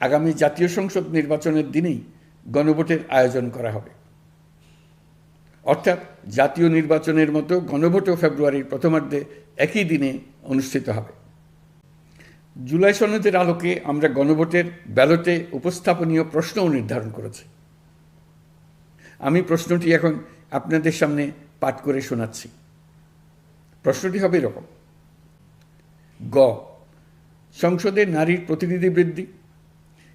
আগামী জাতীয় সংসদ নির্বাচনের দিনেই গণভোটের আয়োজন করা হবে। অর্থাৎ জাতীয় নির্বাচনের মতো গণভোটও ফেব্রুয়ারির প্রথমার্ধে একই দিনে অনুষ্ঠিত হবে। জুলাই সনদের আলোকে আমরা গণভোটের ব্যালটে উপস্থাপনীয় প্রশ্নও নির্ধারণ করেছি। আমি প্রশ্নটি এখন আপনাদের সামনে পাঠ করে শোনাচ্ছি। প্রশ্নটি হবে এরকম। গ, সংসদে নারীর প্রতিনিধি বৃদ্ধি।